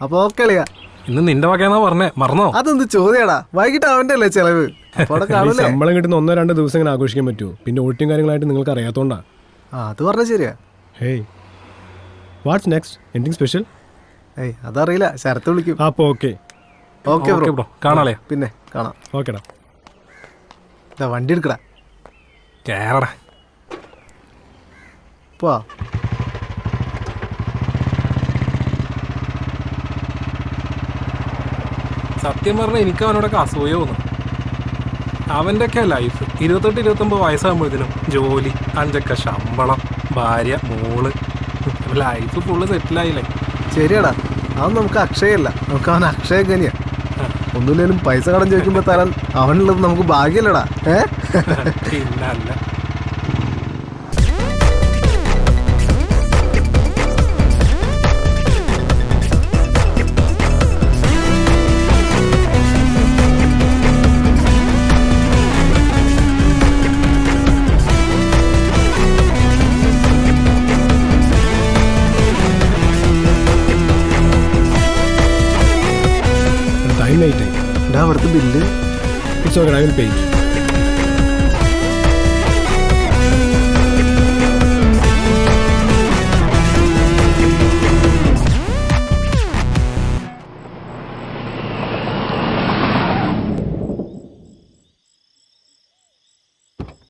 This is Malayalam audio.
അപ്പൊ ഓക്കെ അളിയാ ഇന്ന് നിന്റെ വകയാണോ പറഞ്ഞേ? മറന്നോ? അതൊന്ന് ചോദ്യടാ? വൈകിട്ട് അവന്റെ അല്ലേ ചെലവ് ശമ്പളം കിട്ടുന്ന ഒന്നോ രണ്ടോ ദിവസം ഇങ്ങനെ ആഘോഷിക്കാൻ പറ്റൂ. പിന്നെ ഓട്ടിയും കാര്യങ്ങളായിട്ട് നിങ്ങൾക്ക് അറിയാത്തോണ്ടാ. അത് പറഞ്ഞ ശരിയാ. Hey. What's next anything special ഏയ് അതറിയില്ല. ശരത്ത് വിളിക്കും. അപ്പൊ ഓക്കെ. Okay bro. കാണാലേ പിന്നെ കാണാം. ഓക്കെടാ. വണ്ടി എടുക്കടാ. കേറടാ. പോവാ. സത്യം പറഞ്ഞാൽ എനിക്ക് അവനോടൊക്കെ അസൂയ തോന്നും. അവന്റെയൊക്കെ ലൈഫ് ഇരുപത്തെട്ട് ഇരുപത്തൊമ്പത് വയസ്സാകുമ്പോഴത്തേനും ജോലി അഞ്ചൊക്കെ ശമ്പളം ഭാര്യ മോൾ. Life full സെറ്റിലായില്ലേ ശരിയാടാ. അവൻ നമുക്ക് അക്ഷയല്ല നമുക്ക് അവൻ അക്ഷയ കനിയാ ഒന്നുമില്ലേലും പൈസ കടം ചോദിക്കുമ്പോൾ തരാൻ അവനുള്ളത് നമുക്ക് ഭാഗ്യല്ലടാ. ഏ? പിന്നല്ല. ടൈം ആയി ഡാ അവിടുത്തെ bill. It's okay I will pay